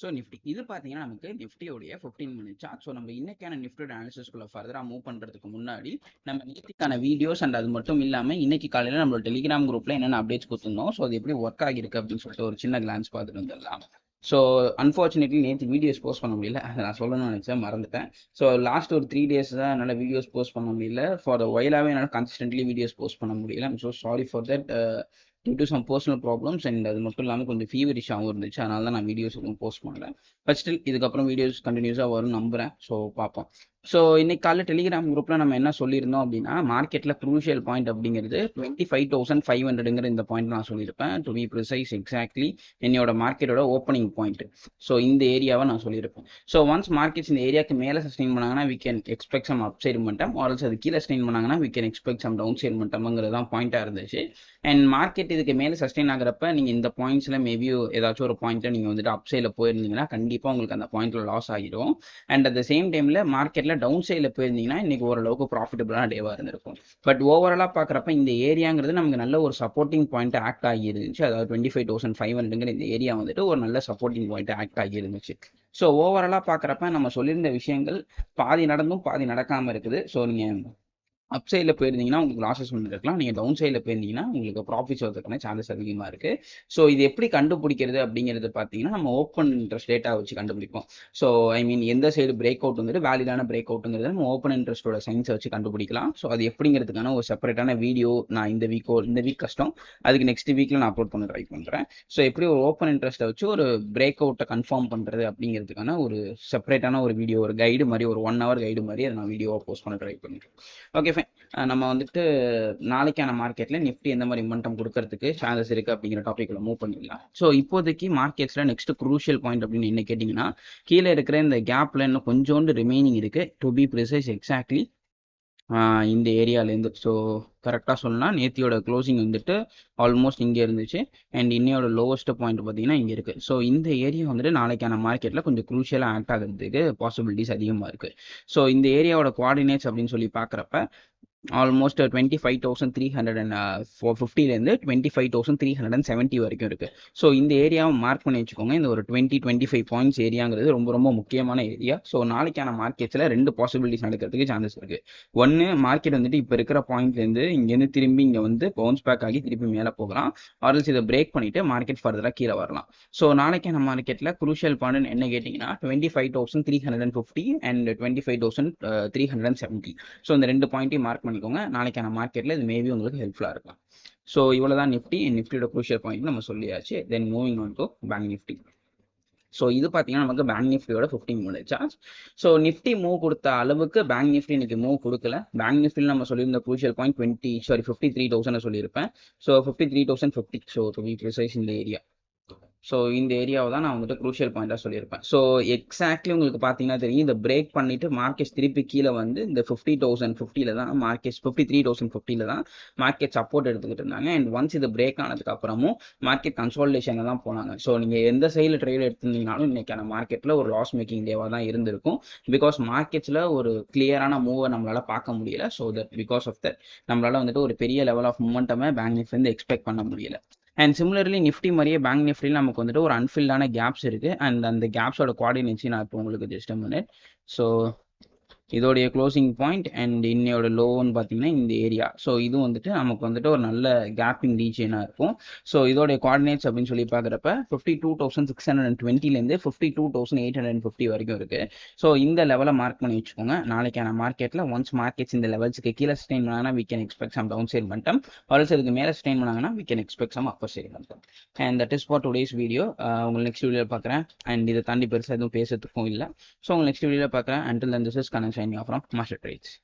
So Nifty இது பார்த்தீங்கன்னா நமக்கு நிஃப்டியோடைய ஃபிஃப்டீன் மினிட் சார்ட் ஸோ நம்ம இன்னைக்கான நிஃப்டியோட அனாலிசிஸ்குள்ள ஃபர்தராக மூவ் பண்ணுறதுக்கு முன்னாடி நம்ம நேற்றுக்கான வீடியோஸ் அண்ட் அது மட்டும் இல்லாமல் இன்னைக்கு காலையில் நம்மளோட டெலிகிராம் குரூப்பில் என்னென்ன அப்டேட்ஸ் கொடுத்துருந்தோம்? ஸோ அது எப்படி ஒர்க் ஆகிருக்கு அப்படின்னு சொல்லிட்டு ஒரு சின்ன கிளான்ஸ் பார்த்துட்டு வந்துடலாம். ஸோ அன்ஃபார்ச்சுனேட்லி நேற்று வீடியோஸ் போஸ்ட் பண்ண முடியல. அதை நான் சொல்லணும்னு நினச்சேன் மறந்துட்டேன். ஸோ லாஸ்ட் ஒரு த்ரீ டேஸ் தான் என்னால் வீடியோஸ் போஸ்ட் பண்ண முடியல. ஃபார் த ஒயிலாகவே என்னால் கன்சிஸ்டன்ட்லி வீடியோஸ் போஸ்ட் பண்ண முடியல. So sorry for that due to some personal problems and அது மட்டும் இல்லாமல் கொஞ்சம் ஃபீவரிஷாகவும் இருந்துச்சு. அதனால தான் நான் வீடியோஸ் எதுவும் போஸ்ட் பண்ணல. பட் ஸ்டில் இதுக்கப்புறம் வீடியோஸ் கண்டினியூஸாக வரும் நம்புறேன். ஸோ பார்ப்போம். ஸோ இன்னைக்கு காலைல டெலிகிராம் குரூப்பில் நம்ம என்ன சொல்லியிருந்தோம் அப்படின்னா மார்க்கெட்டில் க்ரூஷியல் பாயிண்ட் அப்படிங்கிறது டுவெண்ட்டி ஃபைவ் தௌசண்ட் ஃபைவ் ஹண்ட்ரடுங்கிற இந்த பாயிண்ட் நான் சொல்லியிருப்பேன். டு பி ப்ரிசைஸ் எக்ஸாக்ட்லி என்னோட மார்க்கெட்டோட ஓப்பனிங் பாயிண்ட் ஸோ இந்த ஏரியாவை நான் சொல்லியிருப்பேன். ஸோ ஒன்ஸ் மார்க்கெட்ஸ் இந்த ஏரியாவுக்கு மேலே சஸ்டெயின் பண்ணாங்கன்னா we can expect some upside மட்டும் ஆர்எல்ஸ் அது கீழே சஸ்டெயின் பண்ணாங்கன்னா we can expect some downside மட்டும்ங்கிறது தான் பாயிண்டாக இருந்துச்சு. அண்ட் மார்க்கெட் இதுக்கு மேலே சஸ்டெயின் ஆகிறப்ப நீங்கள் இந்த பாயிண்ட்ஸில் மேபி ஏதாச்சும் ஒரு பாயிண்ட்டில் நீங்கள் வந்துட்டு அப் சைடில் போயிருந்தீங்கன்னா கண்டிப்பாக உங்களுக்கு அந்த பாயிண்ட்டில் லாஸ் ஆகிடும். அண்ட் அட் த சேம் டைமில் மார்க்கெட்டில் டவுன் சைடில் போயிருந்தீங்கன்னா இன்னைக்கு ஓரளவுக்கு ப்ராஃபிட்டபுளான டேவாக இருந்திருக்கும். பட் ஓவராலாக பார்க்குறப்ப இந்த ஏரியாங்கிறது நமக்கு நல்ல ஒரு சப்போர்ட்டிங் பாயிண்ட் ஆக்ட் ஆகி இருந்துச்சு அதாவது டுவெண்ட்டி ஃபைவ் தௌசண்ட் ஃபைவ் ஹண்ட்ரட்ங்கிற இந்த ஏரியா வந்துட்டு ஒரு நல்ல சப்போர்ட்டிங் பாயிண்ட் ஆக்ட் ஆகி இருந்துச்சு ஸோ ஓவராலாக பார்க்குறப்ப நம்ம சொல்லியிருந்த விஷயங்கள் பாதி நடந்தும் பாதி நடக்காமல் இருக்குது. ஸோ நீங்கள் அப் சைடில் போயிருந்தீங்கன்னா உங்களுக்கு லாஸஸ் வந்துருக்கலாம் நீங்கள் டவுன் சைடில் போயிருந்தீங்கன்னா உங்களுக்கு ப்ராஃபிட்ஸ் வரதுக்கான சான்சஸ் அதிகமாக இருக்குது ஸோ இது எப்படி கண்டுபிடிக்கிறது அப்படிங்கிறது பார்த்தீங்கன்னா நம்ம ஓப்பன் இன்ட்ரெஸ்ட் டேட்டா வச்சு கண்டுபிடிப்போம். ஸோ ஐ மீன் எந்த சைடு பிரேக் அவுட் வந்துட்டு வேலிடான பிரேக் அவுட்டுங்கிறது நம்ம ஓப்பன் இன்ட்ரெஸ்ட்டோட சயின்ஸை வச்சு கண்டுபிடிக்கலாம். ஸோ அது எப்படிங்கிறதுக்கான ஒரு செப்பரேட்டான வீடியோ நான் இந்த வீக்கோ இந்த வீக் கஷ்டம். அதுக்கு நெக்ஸ்ட் வீக்கில் நான் அப்லோட் பண்ண ட்ரை பண்ணுறேன் ஸோ எப்படி ஒரு ஓப்பன் இன்ட்ரெஸ்ட்டை வச்சு ஒரு பிரேக் அவுட்டை கன்ஃபார்ம் பண்ணுறது அப்படிங்கிறதுக்கான ஒரு செப்பரேட்டான ஒரு வீடியோ ஒரு கைடு மாதிரி ஒரு ஒன் ஹவர் கைடு மாதிரி அதை நான் வீடியோவை போஸ்ட் பண்ண ட்ரை பண்ணுறேன் ஓகே ஃபைன் நம்ம வந்துட்டு நாளைக்கான மார்க்கெட்ல நிஃப்டி எந்த மாதிரி மட்டம் கொடுக்கறதுக்கு சான்சஸ் இருக்கு அப்படிங்கிற டாபிக்ல மூவ் பண்ணிடலாம். ஸோ இப்போதைக்கு மார்க்கெட்ஸ்ல நெக்ஸ்ட் குரூஷியல் பாயிண்ட் அப்படின்னு என்ன கேட்டீங்கன்னா கீழே இருக்கிற இந்த கேப்ல இன்னும் கொஞ்சோண்டு ரிமைனிங் இருக்கு. டு பி ப்ரிசைஸ் எக்ஸாக்ட்லி இந்த ஏரியாலேருந்து ஸோ கரெக்டாக சொல்லலாம் நேத்தியோட க்ளோசிங் வந்துட்டு ஆல்மோஸ்ட் இங்கே இருந்துச்சு. அண்ட் இன்னையோட லோவஸ்ட் பாயிண்ட் பார்த்தீங்கன்னா இங்கே இருக்குது ஸோ இந்த ஏரியா வந்துட்டு நாளைக்கான மார்க்கெட்டில் கொஞ்சம் க்ரூஷியலாக ஆக்ட் ஆகிறதுக்கு பாசிபிலிட்டிஸ் அதிகமாக இருக்குது ஸோ இந்த ஏரியாவோட குவாடினேட்ஸ் அப்படின்னு சொல்லி பார்க்குறப்ப almost twenty five thousand three hundred and four ஃபிஃப்டிலேருந்து twenty five thousand three hundred and seventy வரைக்கும் இருக்குது ஸோ இந்த ஏரியாவை மார்க் பண்ணி வச்சுக்கோங்க. இந்த ஒரு டுவெண்ட்டி டுவெண்ட்டி ஃபைவ் பாயிண்ட்ஸ் ஏரியாங்கிறது ரொம்ப ரொம்ப முக்கியமான ஏரியா ஸோ நாளைக்கான மார்க்கெட்ஸில் ரெண்டு பாசிபிலிட்டிஸ் நடக்கிறதுக்கு சான்சஸ் இருக்குது ஒன்று மார்க்கெட் வந்துட்டு இப்போ இருக்கிற பாயிண்ட்லேருந்து இங்கேருந்து திரும்பி இங்கே வந்து பவுன்ஸ் பேக் ஆகி திருப்பி மேலே போகலாம். ஆர்எல்ஸ் இதை பிரேக் பண்ணிவிட்டு மார்க்கெட் ஃபர்தராக கீழே வரலாம். ஸோ நாளைக்கான மார்க்கெட்டில் குரூஷியல் பாயிண்ட் என்ன கேட்டிங்கன்னா twenty five thousand three hundred and fifty and twenty five thousand three hundred and seventy so இந்த ரெண்டு பாயிண்ட்டையும் மார்க் பண்ணிக்கோங்க நாளைக்கான மார்க்கெட்டில் இது மேபி உங்களுக்கு ஹெல்ப்ஃபுல்லாக இருக்கலாம். ஸோ இவ்வளோ தான் நிஃப்டி நிஃப்டியோட குரூஷியல் பாயிண்ட் நம்ம சொல்லியாச்சு. Then moving on to bank Nifty so இது பார்த்தீங்கன்னா நமக்கு பேங்க் நிஃப்டியோட fifteen minute chart so Nifty move கொடுத்த அளவுக்கு பேங்க் நிஃப்டி இன்னைக்கு மூவ் கொடுக்கல. பேங்க் நிஃப்டியில் நம்ம சொல்லியிருந்த crucial point twenty sorry fifty three thousand சொல்லியிருப்பேன். So fifty three thousand fifty so to be precise இந்த ஏரியா ஸோ இந்த ஏரியாவை தான் நான் வந்துட்டு க்ரூஷியல் பாயிண்டாக சொல்லியிருப்பேன். ஸோ எக்ஸாக்ட்லி உங்களுக்கு பார்த்தீங்கன்னா தெரியும் இந்த பிரேக் பண்ணிட்டு மார்க்கெட்ஸ் திருப்பி கீழே வந்து இந்த ஃபிஃப்டி தௌசண்ட் ஃபிஃப்டியில் தான் மார்க்கெட்ஸ் ஃபிஃப்டி த்ரீ தௌசண்ட் ஃபிஃப்டியில் தான் மார்க்கெட் சப்போர்ட் எடுத்துக்கிட்டு இருந்தாங்க. அண்ட் ஒன்ஸ் இது பிரேக் ஆனதுக்கு அப்புறமும் மார்க்கெட் கன்சால்டேஷனில் தான் போனாங்க. ஸோ நீங்கள் எந்த சைடில் ட்ரேட் எடுத்திருந்தீங்கனாலும் இன்னைக்கான மார்க்கெட்டில் ஒரு லாஸ் மேக்கிங் டேவாக தான் இருந்திருக்கும். பிகாஸ் மார்க்கெட்ஸில் ஒரு கிளியரான மூவை நம்மளால் பார்க்க முடியல. So that because of that நம்மளால் வந்துட்டு ஒரு பெரிய லெவல் ஆஃப் மூமெண்ட்டமே பேங்க் எக்ஸ்பெக்ட் பண்ண முடியல. அண்ட் சிமிலர்லி நிஃப்டி மாதிரியே பேங்க் நிஃப்டியில் நமக்கு வந்துட்டு ஒரு அன்ஃபில்டான கேப்ஸ் இருக்குது அண்ட் அந்த கேப்ஸோட கோஆர்டினேட்ஸையும் நான் இப்போ உங்களுக்கு ஜஸ்ட் மினிட் ஸோ இதோடைய க்ளோசிங் பாயிண்ட் அண்ட் இன்னையோட லோன்னு பார்த்தீங்கன்னா இந்த ஏரியா ஸோ இது வந்துட்டு நமக்கு வந்துட்டு ஒரு நல்ல கேப்பிங் ரீஜியனாக இருக்கும். ஸோ இதோடைய கோஆர்டினேட்ஸ் அப்படின்னு சொல்லி பார்க்குறப்ப fifty two thousand six hundred and டுவெண்ட்டிலேருந்து fifty two thousand eight hundred fifty வரைக்கும் இருக்குது ஸோ இந்த லெவலை மார்க் பண்ணி வச்சுக்கோங்க. நாளைக்கான மார்க்கெட்டில் ஒன்ஸ் மார்க்கெட்ஸ் இந்த லெவல்ஸுக்கு கீழே ஸ்டெயின் பண்ணாங்கன்னா we can expect some down side பண்ணிட்டோம் ஆல்சோ இதுக்கு மேலே ஸ்டெயின் பண்ணாங்கன்னா we can expect some upper side பண்ணிட்டோம் and that is for today's video உங்கள் நெக்ஸ்ட் வீடியோவில் பார்க்குறேன். அண்ட் இதை தாண்டி பெருசாக எதுவும் பேசுறதுக்கும் இல்லை. ஸோ உங்கள் நெக்ஸ்ட் வீடியோவில் பார்க்குறேன். Until then this is shiny of around commercial trades.